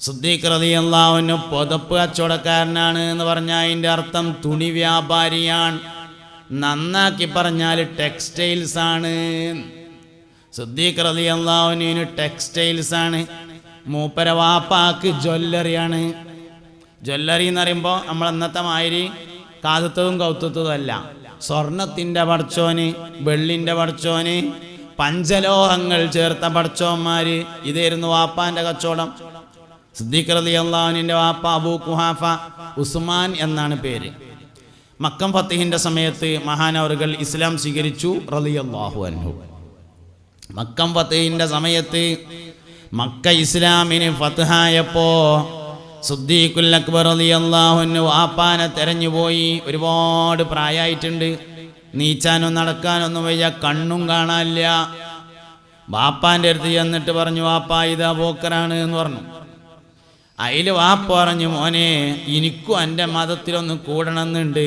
സുദ്ദീഖ് റതി അള്ളാഹുവിന് പുതപ്പ് കച്ചവടക്കാരനാണ് എന്ന് പറഞ്ഞാൽ അതിന്റെ അർത്ഥം തുണി വ്യാപാരിയാണ്. നന്നാക്കി പറഞ്ഞാൽ ടെക്സ്റ്റൈൽസ് ആണ്. സുദ്ദീഖ് റതി അള്ളാഹുവിന് ടെക്സ്റ്റൈൽസ് ആണ്. മൂപ്പര വാപ്പാക്ക് ജ്വല്ലറിയാണ് ജ്വല്ലറി എന്ന് പറയുമ്പോൾ നമ്മൾ അന്നത്തെ മാതിരി കാതത്തതും കൗത്തത്തതും അല്ല. സ്വർണത്തിന്റെ പടച്ചോന് വെള്ളിന്റെ പടച്ചോന് പഞ്ചലോഹങ്ങൾ ചേർത്ത പടച്ചോന്മാർ ഇതായിരുന്നു വാപ്പാന്റെ കച്ചവടം. സിദ്ദീഖ് അലി അള്ളാഹുവിന്റെ വാപ്പ അബൂ കുഹാഫ ഉസ്മാൻ എന്നാണ് പേര്. മക്കം ഫത്തിഹിന്റെ സമയത്ത് മഹാനവറുകൾ ഇസ്ലാം സ്വീകരിച്ചു റലി അള്ളാഹു അൻഹു. മക്കം ഫത്തിഹിന്റെ സമയത്ത് മക്ക ഇസ്ലാമിന് ഫത്തഹായപ്പോ സുദ്ദീഖുൽ അക്ബർ അലി അള്ളാഹുന് വാപ്പാനെ തെരഞ്ഞുപോയി ഒരുപാട് പ്രായമായിട്ടുണ്ട് നീച്ചാനോ നടക്കാനൊന്നും വയ്യ കണ്ണും കാണാനില്ല. വാപ്പാന്റെ അടുത്ത് ചെന്നിട്ട് പറഞ്ഞു വാപ്പ ഇതാ പോക്കറാണ് എന്ന് പറഞ്ഞു. അതിൽ വാപ്പ പറഞ്ഞു മോനെ എനിക്കും എന്റെ മതത്തിലൊന്ന് കൂടണമെന്നുണ്ട്.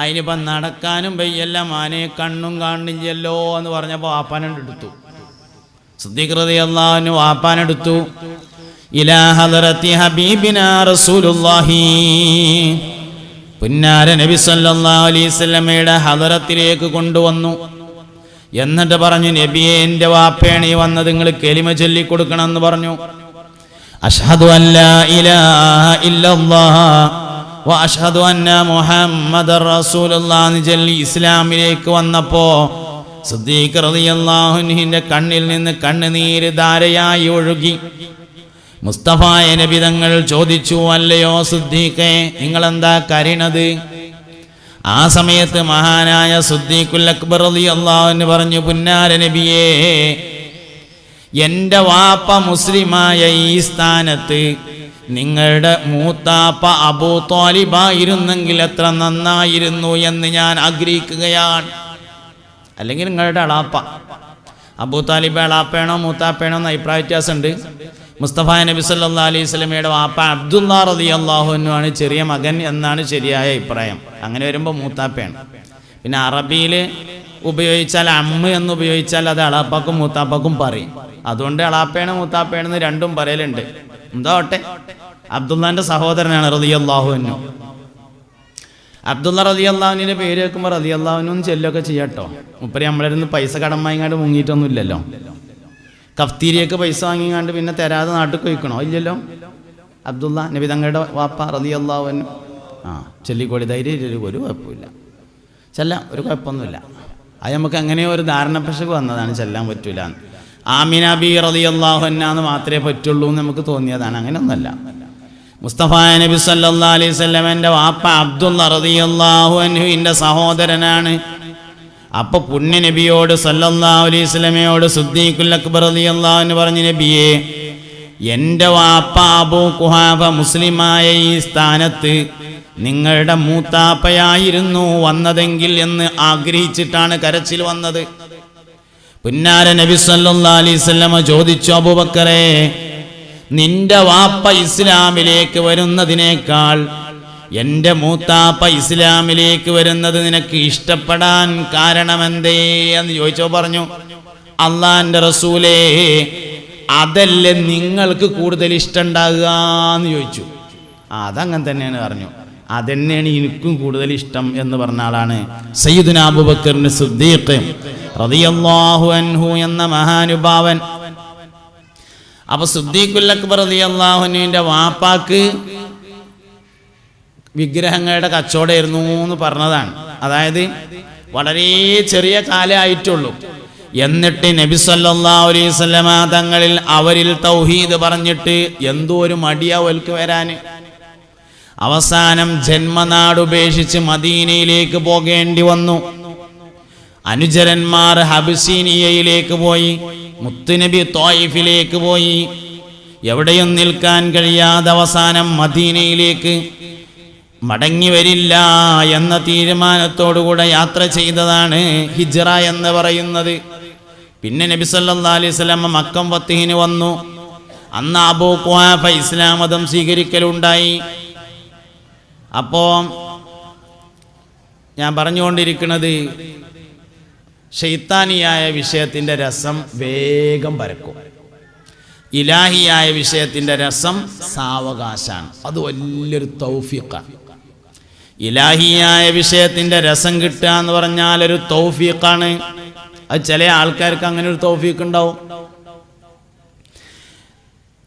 അതിനിപ്പം നടക്കാനും വയ്യല്ല മാനെ കണ്ണും കാണില്ലല്ലോ എന്ന് പറഞ്ഞപ്പോൾ വാപ്പാനോട് എടുത്തു. സുദ്ധികൃതി അള്ളാഹുവിന് വാപ്പാനെടുത്തു പുന്നാര നബി സല്ലല്ലാഹു ഹദറത്തിലേക്ക് കൊണ്ടുവന്നു. എന്നിട്ട് പറഞ്ഞു നബിയെ എന്റെ വാപ്പേണി വന്നത് നിങ്ങൾ കെലിമ ചൊല്ലിക്കൊടുക്കണം എന്ന് പറഞ്ഞു. അല്ലാ ഇലാഹ ഇല്ലല്ലാഹ് വ അഷ്ഹദു അന്ന മുഹമ്മദർ റസൂലുള്ളാഹ് എന്ന് ചൊല്ലി ഇസ്ലാമിലേക്ക് വന്നപ്പോ സിദ്ദീഖ് റളിയല്ലാഹുവിന്റെ കണ്ണിൽ നിന്ന് കണ്ണുനീര് ധാരയായി ഒഴുകി. മുസ്തഫായ നബി തങ്ങൾ ചോദിച്ചു അല്ലയോ സിദ്ദീഖെ നിങ്ങൾ എന്താ കരയണത്? ആ സമയത്ത് മഹാനായ സുദ്ദീഖുൽ അക്ബർ റളിയല്ലാഹു പറഞ്ഞു പുന്നാര നബിയേ എന്റെ വാപ്പ മുസ്ലിമായ ഈ സ്ഥാനത്ത് നിങ്ങളുടെ മൂത്താപ്പ അബൂ തോലിബായിരുന്നെങ്കിൽ എത്ര നന്നായിരുന്നു എന്ന് ഞാൻ ആഗ്രഹിക്കുകയാണ്. അല്ലെങ്കിൽ നിങ്ങളുടെ അളാപ്പ. അബൂ താലിബ് അളാപ്പേണോ മൂത്താപ്പേണോ എന്ന് അഭിപ്രായ വ്യത്യാസമുണ്ട്. മുസ്തഫ നബി സല്ലാ അലൈഹി സ്വലമയുടെ വാപ്പ അബ്ദുല്ലാ റതി അള്ളാഹുനുമാണ് ചെറിയ മകൻ എന്നാണ് ശരിയായ അഭിപ്രായം. അങ്ങനെ വരുമ്പോൾ മൂത്താപ്പയാണ്. പിന്നെ അറബിയിൽ ഉപയോഗിച്ചാൽ അമ്മ എന്ന് ഉപയോഗിച്ചാൽ അത് അളാപ്പാക്കും മൂത്താപ്പാക്കും പറയും. അതുകൊണ്ട് അളാപ്പേണ് മൂത്താപ്പേണെന്ന് രണ്ടും പറയലുണ്ട്. എന്താവട്ടെ അബ്ദുല്ലാന്റെ സഹോദരനാണ് റതി അള്ളാഹുവിനു അബ്ദുള്ള റതി അള്ളാഹുവിന്റെ പേര് വെക്കുമ്പോൾ റതി അള്ളാഹുനും ചെല്ലൊക്കെ ചെയ്യട്ടോ. ഉപ്പരി നമ്മളെ പൈസ കടം വാങ്ങിക്കാണ്ട് മുങ്ങിയിട്ടൊന്നുമില്ലല്ലോ. കഫ്തീരിയൊക്കെ പൈസ വാങ്ങിക്കാണ്ട് പിന്നെ തരാതെ നാട്ടിൽ കഴിക്കണോ ഇല്ലല്ലോ. അബ്ദുള്ള നബി തങ്ങളുടെ വാപ്പ റതി അള്ളാഹുവിനും ആ ചെല്ലിക്കോടി ധൈര്യം ഒരു കുഴപ്പമില്ല. ചെല്ലാം ഒരു കുഴപ്പമൊന്നുമില്ല. അത് നമുക്ക് അങ്ങനെ ഒരു ധാരണ പ്രശ്നം വന്നതാണ് ചെല്ലാൻ പറ്റൂല ആമിന ബി റതി അള്ളാഹുന്നാന്ന് മാത്രമേ പറ്റുള്ളൂ എന്ന് നമുക്ക് തോന്നിയതാണ്. അങ്ങനെയൊന്നുമല്ല. മുസ്തഫ നബി സല്ലാ അലൈഹി സ്വലമന്റെ വാപ്പ അബ്ദുള്ള റതി അൻഹുവിന്റെ സഹോദരനാണ്. അപ്പൊ പുണ്യ നബിയോട് സല്ലല്ലാ അലൈഹി സ്വലമയോട് സുദ്ദീഖുൽ അക്ബർ റതി എന്ന് പറഞ്ഞു നബിയെ എന്റെ വാപ്പ അബൂ കുഹാബ മുസ്ലിമായ ഈ സ്ഥാനത്ത് നിങ്ങളുടെ മൂത്താപ്പയായിരുന്നു വന്നതെങ്കിൽ എന്ന് ആഗ്രഹിച്ചിട്ടാണ് കരച്ചിൽ വന്നത്. പുന്നാര നബി സല്ലാ അലൈവല്ലമ ചോദിച്ചു അബൂബക്കറെ നിന്റെ വാപ്പ ഇസ്ലാമിലേക്ക് വരുന്നതിനേക്കാൾ എന്റെ മൂത്താപ്പ ഇസ്ലാമിലേക്ക് വരുന്നത് നിനക്ക് ഇഷ്ടപ്പെടാൻ കാരണമെന്തേ? എന്ന് ചോദിച്ചോ പറഞ്ഞു അള്ളാന്റെ റസൂലേ അതല്ലേ നിങ്ങൾക്ക് കൂടുതൽ ഇഷ്ടമുണ്ടാകുക എന്ന് ചോദിച്ചു. അതങ്ങനെ തന്നെയാണ് പറഞ്ഞു. അതന്നെയാണ് എനിക്കും കൂടുതൽ ഇഷ്ടം എന്ന് പറഞ്ഞ ആളാണ് സയ്യിദുന അബൂബക്കറിന് സിദ്ദീഖ്. അൻഹു എന്ന മഹാനുഭാവൻ. അപ്പൊ സിദ്ദീഖുൽ അക്ബർ വാപ്പാക്ക് വിഗ്രഹങ്ങളുടെ കച്ചവടമായിരുന്നു എന്ന് പറഞ്ഞതാണ്. അതായത് വളരെ ചെറിയ കാലമായിട്ടുള്ളൂ എന്നിട്ട് നബി സല്ലല്ലാഹു അലൈഹി തങ്ങളിൽ അവരിൽ തൗഹീദ് പറഞ്ഞിട്ട് എന്തോ ഒരു മടിയാ ഒൽക്ക് അവസാനം ജന്മനാട് ഉപേക്ഷിച്ച് മദീനയിലേക്ക് പോകേണ്ടി വന്നു. അനുചരന്മാർ ഹബിസീനിയയിലേക്ക് പോയി മുത്തുനബി തോയിഫിലേക്ക് പോയി. എവിടെയും നിൽക്കാൻ കഴിയാതെ അവസാനം മദീനയിലേക്ക് മടങ്ങി വരില്ല എന്ന തീരുമാനത്തോടുകൂടെ യാത്ര ചെയ്തതാണ് ഹിജ്റ എന്ന് പറയുന്നത്. പിന്നെ നബി സല്ലാ അലൈഹി സ്വലാമ മക്കം ഫത്തിഹിന് വന്നു. അന്ന് അബൂ ക്വാഫ ഇസ്ലാം മതം സ്വീകരിക്കലുണ്ടായി. അപ്പോ ഞാൻ പറഞ്ഞുകൊണ്ടിരിക്കുന്നത് ഷെയ്ത്താനിയായ വിഷയത്തിന്റെ രസം വേഗം പരക്കും. ഇലാഹിയായ വിഷയത്തിന്റെ രസം സാവകാശാണ്. അത് വലിയൊരു തൗഫീഖാണ് ഇലാഹിയായ വിഷയത്തിന്റെ രസം കിട്ടുക എന്ന് പറഞ്ഞാൽ ഒരു തൗഫീഖാണ്. അത് ചില ആൾക്കാർക്ക് അങ്ങനെ ഒരു തൗഫീഖ് ഉണ്ടാവും.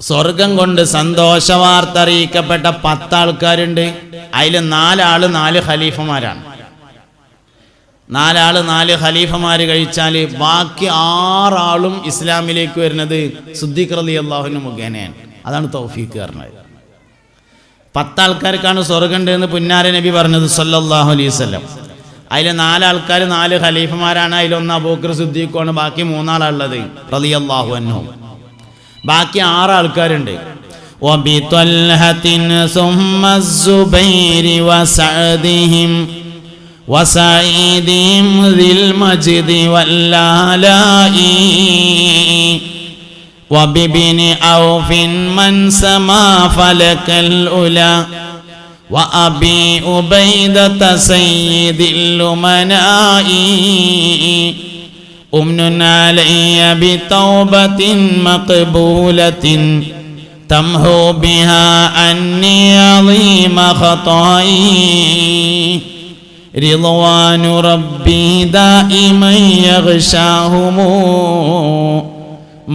സ്വർഗം കൊണ്ട് സന്തോഷവാർത്ത അറിയിക്കപ്പെട്ട പത്ത് ആൾക്കാരുണ്ട്. അതിൽ നാലാൾ നാല് ഖലീഫമാരാണ്. നാലാള് നാല് ഖലീഫമാർ കഴിച്ചാൽ ബാക്കി ആറാളും ഇസ്ലാമിലേക്ക് വരുന്നത് സുദ്ദീഖ് റലി അള്ളാഹുവിന് മുഖേനയാണ് അതാണ് തൗഫീഖ് പറഞ്ഞത് പത്താൾക്കാർക്കാണ് സ്വർഗം എന്ന് പുന്നാര നബി പറഞ്ഞത് സല്ലല്ലാഹു അലൈഹി വസല്ലം അതിൽ നാലാൾക്കാർ നാല് ഖലീഫമാരാണ് അതിലൊന്ന് അബൂക്കർ സുദ്ദീഖാണ് ബാക്കി മൂന്നാളുള്ളത് റളിയല്ലാഹു അൻഹു ബാക്കി ആറ് ആൾക്കാരുണ്ട് وبطلحة ثم الزبير وسعدهم وسعيدهم ذي المجد والآلاء. وبابن عوف من سما فلك الأولى. وأبي أبيدة سيد الأمناء. أمن علي بتوبة مقبولة. تمحو بها عني عظيم خطائي رضوان ربي دائما يغشاهم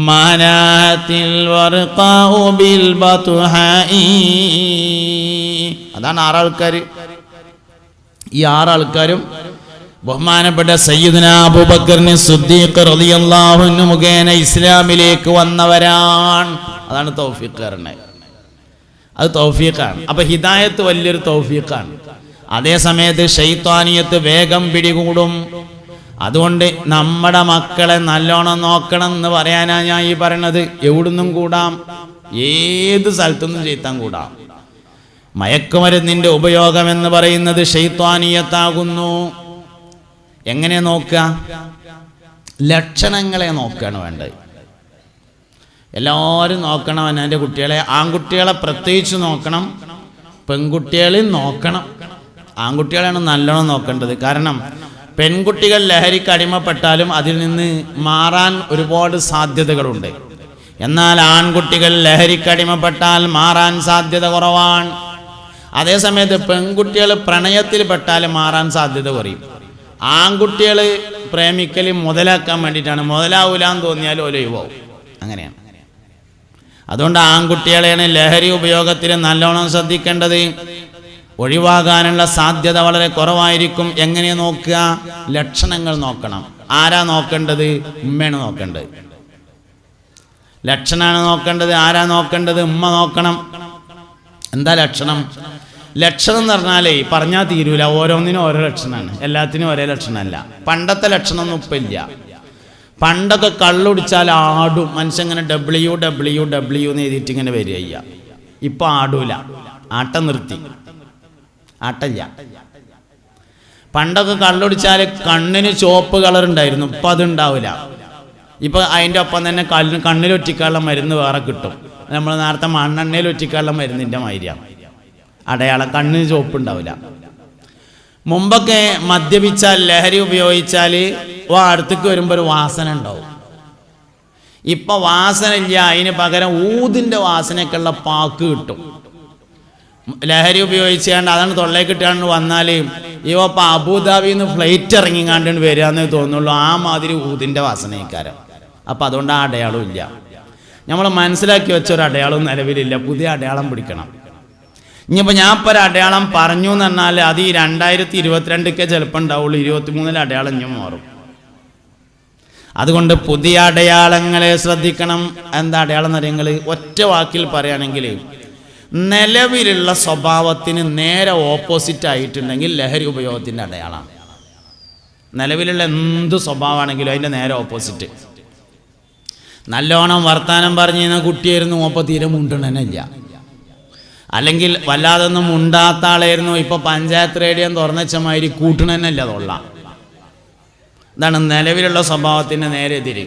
മാനാത്തിൽ അതാണ് ആറാൾക്കാർ ഈ ആറാൾക്കാരും ബഹുമാനപ്പെട്ട സയ്യിദ്ന അബൂബക്കറിന് സുദ്ദീഖ് റളിയല്ലാഹു അൻഹു മുഖേന ഇസ്ലാമിലേക്ക് വന്നവരാണ് അതാണ് തൗഫീഖ് പറഞ്ഞത് അത് തൗഫീഖാണ് അപ്പൊ ഹിദായത്ത് വലിയൊരു തൗഫീഖാണ് അതേ സമയത്ത് ഷെയ്ത്താനിയത്ത് വേഗം പിടികൂടും. അതുകൊണ്ട് നമ്മുടെ മക്കളെ നല്ലോണം നോക്കണം എന്ന് പറയാനാ ഞാൻ ഈ പറയണത്. എവിടുന്നും കൂടാം. ഏത് സ്ഥലത്തുനിന്നും ചെയ്ത്താൻ കൂടാം. മയക്കുമരുന്നിന്റെ ഉപയോഗം എന്ന് പറയുന്നത് ഷെയ്ത്വാനീയത്താകുന്നു എങ്ങനെ നോക്കുക? ലക്ഷണങ്ങളെ നോക്കുകയാണ് വേണ്ടത്. എല്ലാവരും നോക്കണം എന്റെ കുട്ടികളെ. ആൺകുട്ടികളെ പ്രത്യേകിച്ച് നോക്കണം. പെൺകുട്ടികളെയും നോക്കണം. ആൺകുട്ടികളെയാണ് നല്ലോണം നോക്കേണ്ടത്. കാരണം പെൺകുട്ടികൾ ലഹരിക്ക് അടിമപ്പെട്ടാലും അതിൽ നിന്ന് മാറാൻ ഒരുപാട് സാധ്യതകളുണ്ട്. എന്നാൽ ആൺകുട്ടികൾ ലഹരിക്ക് അടിമപ്പെട്ടാൽ മാറാൻ സാധ്യത കുറവാണ്. അതേസമയത്ത് പെൺകുട്ടികൾ പ്രണയത്തിൽ പെട്ടാൽ മാറാൻ സാധ്യത കുറയും. ആൺകുട്ടികൾ പ്രേമിക്കൽ മുതലാക്കാൻ വേണ്ടിയിട്ടാണ്. മുതലാവൂലെന്ന് തോന്നിയാൽ ഒലയുവാവും അങ്ങനെയാണ്. അതുകൊണ്ട് ആൺകുട്ടികളെയാണ് ലഹരി ഉപയോഗത്തിൽ നല്ലോണം ശ്രദ്ധിക്കേണ്ടത്. ഒഴിവാകാനുള്ള സാധ്യത വളരെ കുറവായിരിക്കും. എങ്ങനെ നോക്കുക? ലക്ഷണങ്ങൾ നോക്കണം. ആരാ നോക്കേണ്ടത്? ഉമ്മയാണ് നോക്കേണ്ടത്. ലക്ഷണമാണ് നോക്കേണ്ടത് ആരാ നോക്കേണ്ടത്? ഉമ്മ നോക്കണം. എന്താ ലക്ഷണം? ലക്ഷണം എന്ന് പറഞ്ഞാലേ പറഞ്ഞാൽ തീരൂല. ഓരോന്നിനും ഓരോ ലക്ഷണമാണ് എല്ലാത്തിനും ഒരേ ലക്ഷണമല്ല. പണ്ടത്തെ ലക്ഷണമൊന്നും ഇപ്പം ഇല്ല. പണ്ടൊക്കെ കള്ളുടിച്ചാൽ ആടും. മനുഷ്യൻ ഇങ്ങനെ ഡബ്ല്യു ഡബ്ല്യു ഡബ്ല്യു എന്ന് എഴുതിയിട്ട് ഇങ്ങനെ വരിക ഇപ്പം ആടൂല. ആട്ടം നിർത്തി. ആട്ടല്ല. പണ്ടൊക്കെ കള്ളുടിച്ചാൽ കണ്ണിന് ചുവപ്പ് കളർ ഉണ്ടായിരുന്നു ഇപ്പം അതുണ്ടാവില്ല. ഇപ്പം അതിന്റെ ഒപ്പം തന്നെ കണ്ണിന് കണ്ണിലൊറ്റിക്കാനുള്ള മരുന്ന് വേറെ കിട്ടും. നമ്മൾ നേരത്തെ മണ്ണെണ്ണയിൽ ഒറ്റിക്കാനുള്ള മരുന്നിന്റെ മാതിരിയാണ് അടയാളം കണ്ണിന് ചുവപ്പ് ഉണ്ടാവില്ല മുമ്പൊക്കെ മദ്യപിച്ചാൽ ലഹരി ഉപയോഗിച്ചാൽ ഓ അടുത്തേക്ക് വരുമ്പോൾ ഒരു വാസന ഉണ്ടാവും. ഇപ്പൊ വാസന ഇല്ല അതിന് പകരം ഊതിന്റെ വാസനയൊക്കെയുള്ള പാക്ക് കിട്ടും. ലഹരി ഉപയോഗിച്ചാണ്ട് അതാണ് തൊള്ളേക്ക് ഇട്ടാണ്ട് വന്നാലേയും ഇവ അബുദാബിയിൽ നിന്ന് ഫ്ലൈറ്റ് ഇറങ്ങിങ്ങാണ്ട് വരികയെന്ന് തോന്നുള്ളൂ ആ മാതിരി ഊതിന്റെ വാസനക്കാരൻ അപ്പം അതുകൊണ്ട് ആ അടയാളം ഇല്ല. നമ്മൾ മനസ്സിലാക്കി വെച്ച ഒരു അടയാളം നിലവിലില്ല. പുതിയ അടയാളം പിടിക്കണം. ഇനിയിപ്പോൾ ഞാൻ ഇപ്പോൾ ഒരു അടയാളം പറഞ്ഞു എന്ന് പറഞ്ഞാൽ അത് ഈ രണ്ടായിരത്തി ഇരുപത്തിരണ്ടൊക്കെ ചിലപ്പോൾ ഉണ്ടാവുള്ളൂ. ഇരുപത്തി മൂന്നിൽ അടയാളം ഞാൻ മാറും. അതുകൊണ്ട് പുതിയ അടയാളങ്ങളെ ശ്രദ്ധിക്കണം. എന്താ അടയാളം എന്നറിയങ്ങൾ ഒറ്റ വാക്കിൽ പറയുകയാണെങ്കിൽ നിലവിലുള്ള സ്വഭാവത്തിന് നേരെ ഓപ്പോസിറ്റ് ആയിട്ടുണ്ടെങ്കിൽ ലഹരി ഉപയോഗത്തിന്റെ അടയാളമാണ്. നിലവിലുള്ള എന്ത് സ്വഭാവമാണെങ്കിലും അതിന്റെ നേരെ ഓപ്പോസിറ്റ് നല്ലോണം വർത്താനം പറഞ്ഞിരുന്ന കുട്ടിയായിരുന്നു ഓപ്പ തീരെ മുണ്ടണനില്ല. അല്ലെങ്കിൽ വല്ലാതൊന്നും മുണ്ടാത്ത ആളായിരുന്നു ഇപ്പൊ പഞ്ചായത്ത് റേഡിയം തുറന്നച്ചമാതിരി കൂട്ടണനല്ല തൊള്ള ഇതാണ് നിലവിലുള്ള സ്വഭാവത്തിന്റെ നേരെ എതിര്.